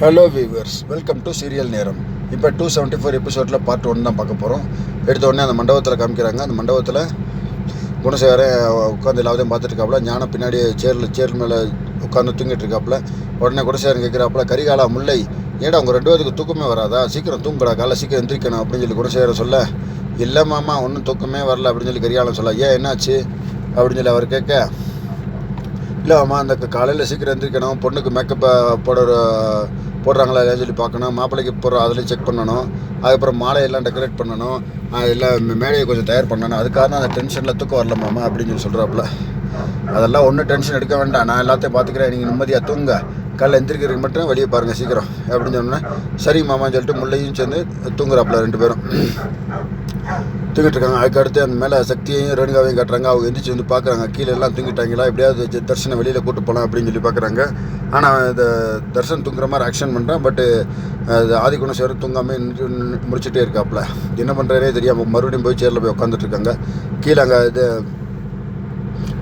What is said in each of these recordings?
Hello viewers welcome to serial நேரம் இப்போ two seventy four எபிசோடில் பார்ட் ஒன் தான் பார்க்க போகிறோம் எடுத்த உடனே அந்த மண்டபத்தில் காமிக்கிறாங்க. அந்த மண்டபத்தில் குணசேகரன் உட்காந்து எல்லாத்தையும் பார்த்துட்டு இருக்காப்புல. ஞானம் பின்னாடி சேரில் சேர் மேலே உட்காந்து தூங்கிட்டு இருக்காப்புல. உடனே குணசேகரன் கேட்குறாப்புல கரிகாலா முல்லை. ஏடா உங்கள் ரெண்டு பேருக்கு தூக்கமே வராதா? சீக்கிரம் தூங்குடா காலைல சீக்கிரம் எந்திரிக்கணும் அப்படின்னு சொல்லி குணசேகரன் சொல்ல இல்லை மாமா ஒன்றும் தூக்கமே வரல அப்படின்னு சொல்லி கரிகாலம் சொல்ல ஏன் என்னாச்சு? அப்படின்னு சொல்லி அவர் கேட்க இல்லை அம்மா அந்த காலையில் சீக்கிரம் எந்திரிக்கணும். பொண்ணுக்கு மேக்கப் போடுற போடுறாங்களா இல்லையா சொல்லி பார்க்கணும். மாப்பிள்ளைக்கு போடுற அதுலேயும் செக் பண்ணணும். அதுக்கப்புறம் மாலையெல்லாம் டெக்கரேட் பண்ணணும். அது எல்லாம் மேடையை கொஞ்சம் தயார் பண்ணணும். அதுக்காக தான் அந்த டென்ஷனில் தூக்கம் வரல மாமா அப்படின்னு சொல்லி சொல்கிறாப்புல அதெல்லாம் ஒன்றும் டென்ஷன் எடுக்க வேண்டாம். நான் எல்லாத்தையும் பார்த்துக்கிறேன். நீங்கள் நிம்மதியாக தூங்க. காலைல எந்திரிக்கிறதுக்கு மட்டும் வெளியே பாருங்கள் சீக்கிரம். அப்படின்னு சொன்னேன் சரி மாமான்னு சொல்லிட்டு முல்லையும் சேர்ந்து தூங்குறாப்புல ரெண்டு பேரும். தூங்கிட்டு இருக்காங்க அதுக்கு அடுத்து அந்த மேலே சக்தியையும் ரேணுகாவையும் காட்டுறாங்க. அவங்க எந்திரிச்சு வந்து பார்க்குறாங்க கீழே எல்லாம் தூங்கிட்டாங்களா? எப்படியாவது ஜ- தர்ஷனை வெளியில் கூட்டு போகலாம் அப்படின்னு சொல்லி பார்க்குறாங்க ஆனால் இந்த தர்ஷன் தூங்குற மாதிரி ஆக்ஷன் பண்ணுறான் பட்டு ஆதிகுணம் சேர தூங்காமல் முடிச்சுட்டே இருக்காப்புல. என்ன பண்ணுறதே தெரியாமல் மறுபடியும் போய் சேரில் போய் உட்காந்துட்ருக்காங்க கீழே அங்கே இது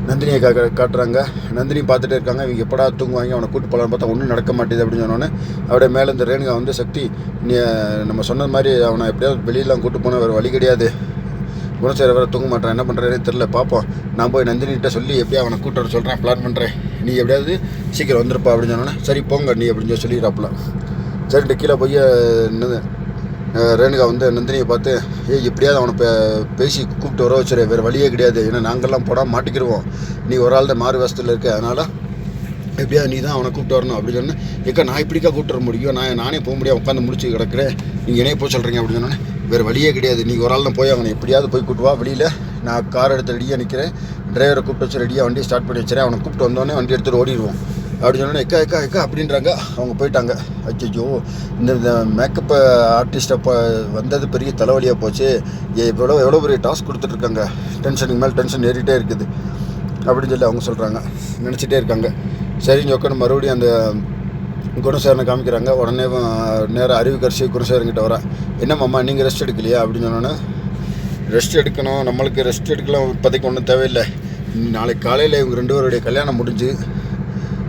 நந்தினியை கா காட்டுறாங்க. நந்தினி பார்த்துட்டே இருக்காங்க. இவங்க எப்படா தூங்குவாங்க? அவனை கூட்டு போகலான்னு பார்த்தா ஒன்றும் நடக்க மாட்டேது அப்படின்னு சொன்னோன்னே அப்படியே மேலே இந்த ரேணுகா வந்து சக்தி நீ நம்ம சொன்னது மாதிரி அவனை எப்படியாவது வெளியெல்லாம் கூட்டு போனால் வேறு வழி கிடையாது. குணசேர வேறு தூங்க மாட்டேன். என்ன பண்ணுறேனே தெரில பார்ப்போம் நான் போய் நந்தினிகிட்ட சொல்லி எப்படியா அவனை கூட்டு வர சொல்கிறேன் பிளான் பண்ணுறேன் நீ எப்படியாவது சீக்கிரம் வந்துருப்பா அப்படின்னு சொன்னோன்னே சரி போங்க நீ அப்படின்னு சொல்லி சொல்லிடுறாப்புல. சரிட்டு கீழே போய் என்னது ரேணுகா வந்து நந்தினியை பார்த்து ஏய் எப்படியாவது அவனை பே பேசி கூப்பிட்டு வர வச்சுரு. வேறு வழியே கிடையாது. ஏன்னா நாங்கள்லாம் போடாமல் மாட்டிக்கிடுவோம். நீ ஒரு ஆள் தான் மாறு வசத்தில் இருக்க. அதனால் எப்படியாவது நீ தான் அவனை கூப்பிட்டு வரணும் அப்படின்னு சொன்னேன். எக்கா நான் இப்படிக்கா கூப்பிட்டு வர முடியும்? நான் நானே போக முடியாது உட்காந்து முடிச்சு கிடக்கிறேன். நீங்கள் என்னைய போக சொல்கிறீங்க அப்படின்னு சொன்னேன். வேறு வழியே கிடையாது. நீங்கள் ஒரு ஆள் போய் அவனை எப்படியாவது போய் கூட்டு வா. வெளியில் நான் கார் எடுத்து ரெடியாக நிற்கிறேன் டிரைவரை கூப்பிட்டு வச்சு ரெடியாக வண்டி ஸ்டார்ட் பண்ணி வச்சுறேன். அவனை கூப்பிட்டு வந்தோடனே வண்டி எடுத்துகிட்டு ஓடிடுவோம். அப்படின்னு சொன்னோன்னே எக்கா எக்கா எக்கா அப்படின்றாங்க. அவங்க போயிட்டாங்க. அச்சோ இந்த இந்த மேக்கப் ஆர்டிஸ்ட்டை இப்போ வந்தது பெரிய தலைவலியாக போச்சு. எவ்வளோ எவ்வளோ பெரிய டாஸ்க் கொடுத்துட்ருக்காங்க டென்ஷனுக்கு மேலே டென்ஷன் ஏறிட்டே இருக்குது. அப்படின்னு சொல்லி அவங்க சொல்கிறாங்க நினச்சிட்டே இருக்காங்க. சரின்னு உட்காந்து மறுபடியும் அந்த குணசேரனை காமிக்கிறாங்க. உடனே நேராக அறிவு குணசேரன்கிட்ட வரேன் என்ன மாமா நீங்கள் ரெஸ்ட் எடுக்கலையா? அப்படின்னு சொன்னோன்னே ரெஸ்ட் எடுக்கணும். நம்மளுக்கு ரெஸ்ட் எடுக்கலாம். இப்போதைக்கு ஒன்றும் தேவையில்லை. நாளைக்கு காலையில் இவங்க ரெண்டு பேருடைய கல்யாணம் முடிஞ்சு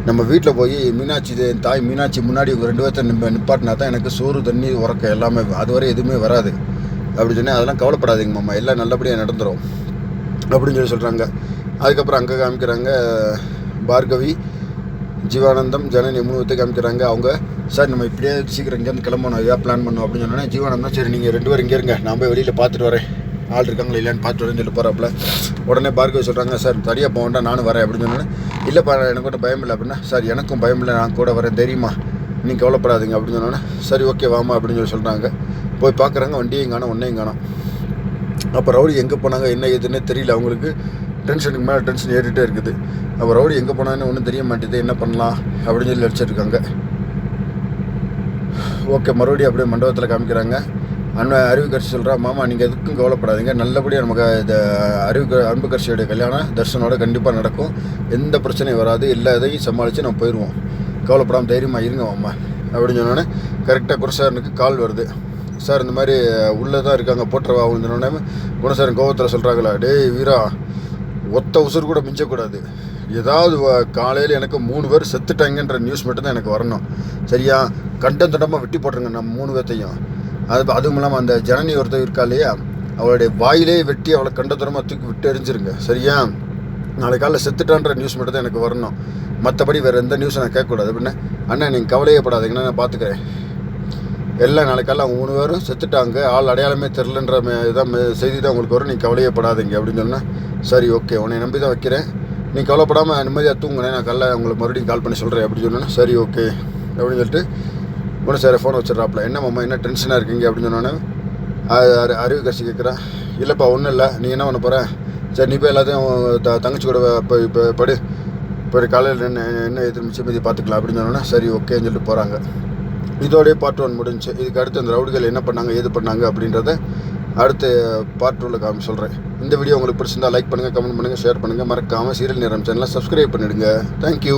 நம்ம வீட்டில் போய் மீனாட்சி என் தாய் மீனாட்சி முன்னாடி இவங்க ரெண்டு பேர்த்த நிப்ப நிப்பாட்டினா தான் எனக்கு சோறு தண்ணி உறக்க எல்லாமே அதுவரை எதுவுமே வராது. அப்படி சொன்னேன். அதெல்லாம் கவலைப்படாதீங்க மாமா. எல்லாம் நல்லபடியாக நடந்துடும் அப்படின்னு சொல்லி சொல்கிறாங்க அதுக்கப்புறம் அங்கே காமிக்கிறாங்க பார்கவி. ஜீவானந்தம் ஜனனி மூணு பேர்த்து காமிக்கிறாங்க அவங்க சார் நம்ம இப்படியே சீக்கிரம் இங்கேருந்து கிளம்பணும். இதாக பிளான் பண்ணோம் அப்படின்னு சொன்னோன்னே ஜீவானந்தம் சரி நீங்கள் ரெண்டு பேரும் இங்கே இருங்க. நான் போய் வெளியில் பார்த்துட்டு வரேன். ஆள் இருக்காங்களா இல்லையான்னு பார்த்துட்டு வரேன்னு சொல்லி போகிறாப்புல உடனே பார்க்கவே சொல்கிறாங்க சார் தனியாக போக வேண்டாம் நானும் வரேன் அப்படின்னு சொன்னோன்னே இல்லைப்பா எனக்கு கூட பயம் இல்லை அப்படின்னா சார் எனக்கும் பயம் இல்லை நான் கூட வரேன் தெரியுமா. நீங்கள் கவலைப்படாதீங்க அப்படின்னு சொன்னோன்னே சரி ஓகே வாமா அப்படின்னு சொல்லி சொல்கிறாங்க போய் பார்க்குறாங்க வண்டியும் காணும் ஒன்றையும் காணும். அப்போ ரவுடி எங்கே போனாங்க என்ன ஏதுன்னே தெரியல அவங்களுக்கு. டென்ஷனுக்கு மேலே டென்ஷன் ஏறிட்டே இருக்குது. அவர் ரவுடி எங்கே போனான்னு ஒன்றும் தெரிய மாட்டேது என்ன பண்ணலாம்? அப்படின்னு சொல்லி அடிச்சிருக்காங்க ஓகே மறுபடியும் அப்படியே மண்டபத்தில் காமிக்கிறாங்க. அண்ணன் அறிவு கட்சி சொல்கிறா மாமா நீங்கள் எதுக்கும் கவலைப்படாதீங்க. நல்லபடியாக நமக்கு இந்த அறிவு க- அன்பு கட்சியோடைய கல்யாணம் தர்ஷனோட கண்டிப்பாக நடக்கும். எந்த பிரச்சனையும் வராது. எல்லா இதையும் சமாளித்து நம்ம போயிடுவோம் கவலைப்படாமல் தைரியமாக இருங்க மாமா. அப்படின்னு சொன்னோன்னே கரெக்டாக குருசாரனுக்கு கால் வருது. சார் இந்த மாதிரி உள்ளே தான் இருக்காங்க. போட்டுறவா? அப்படின்னு சொன்னோடனே குணசாரன் கோவத்தில் சொல்கிறாங்களா டேய் வீரா ஒத்த உசுர் கூட மிஞ்சக்கூடாது. ஏதாவது காலையில் எனக்கு மூணு பேர் செத்துட்டாங்கன்ற நியூஸ் மட்டும்தான் எனக்கு வரணும். சரியா? கண்டம் தண்டமாக வெட்டி போட்டுருங்க நம்ம மூணு பேர்த்தையும். அது அதுவும் இல்லாமல் அந்த ஜனனி ஒருத்தர் இருக்கா இல்லையா? அவளுடைய வாயிலே வெட்டி அவளை கண்டத்தரமாக தூக்கி விட்டு எரிஞ்சிருங்க. சரியா? நாளை காலையில் செத்துட்டான்ற நியூஸ் மட்டும் தான் எனக்கு வரணும். மற்றபடி வேறு எந்த நியூஸும் நான் கேட்கக்கூடாது. அப்படின்னா அண்ணன் நீங்கள் கவலையே படாதீங்கன்னா நான் பார்த்துக்கிறேன் எல்லாம் நாளைக்கு மூணு பேரும் செத்துட்டாங்க. ஆள் அடையாளமே தெரிலன்ற இதான் செய்தி தான் உங்களுக்கு வரும். நீ கவலையப்படாதீங்க அப்படின்னு சொன்னால் சரி ஓகே உன்னை நம்பி தான் வைக்கிறேன். நீ கவலைப்படாமல் நிம்மதியாக தூங்குனேன். நான் காலைல உங்களுக்கு மறுபடியும் கால் பண்ணி சொல்கிறேன் அப்படின்னு சொன்னேன் சரி ஓகே அப்படின்னு சொல்லிட்டு உடனே சார் ஃபோன் வச்சிடறாப்புல என்ன மாமா என்ன டென்ஷனாக இருக்கீங்க? அப்படின்னு சொன்னோன்னே அறி- அறிவு கட்சி கேட்குறேன் இல்லைப்பா ஒன்றும் இல்லை. நீ என்ன பண்ண போகிறேன் சரி நீ போய் எல்லாத்தையும் த தங்கச்சி கூட இப்போ இப்போ படு. இப்போ காலையில் என்ன என்ன எதிர்மிச்சு மீதி பார்த்துக்கலாம் அப்படின்னு சொன்னோன்னே சரி ஓகேன்னு சொல்லிட்டு போகிறாங்க இதோடய பார்ட் ஒன் முடிஞ்சுச்சு இதுக்கு அடுத்து அந்த ரவுடிகள் என்ன பண்ணாங்க ஏது பண்ணாங்க அப்படின்றத அடுத்து பார்ட் டூவில் காமி சொல்கிறேன் இந்த வீடியோ உங்களுக்கு பிடிச்சிருந்தா லைக் பண்ணுங்கள் கமெண்ட் பண்ணுங்கள் ஷேர் பண்ணுங்கள் மறக்காமல் சீரியல் நேரம் சேனலை சப்ஸ்கிரைப் பண்ணிவிடுங்க தேங்க்யூ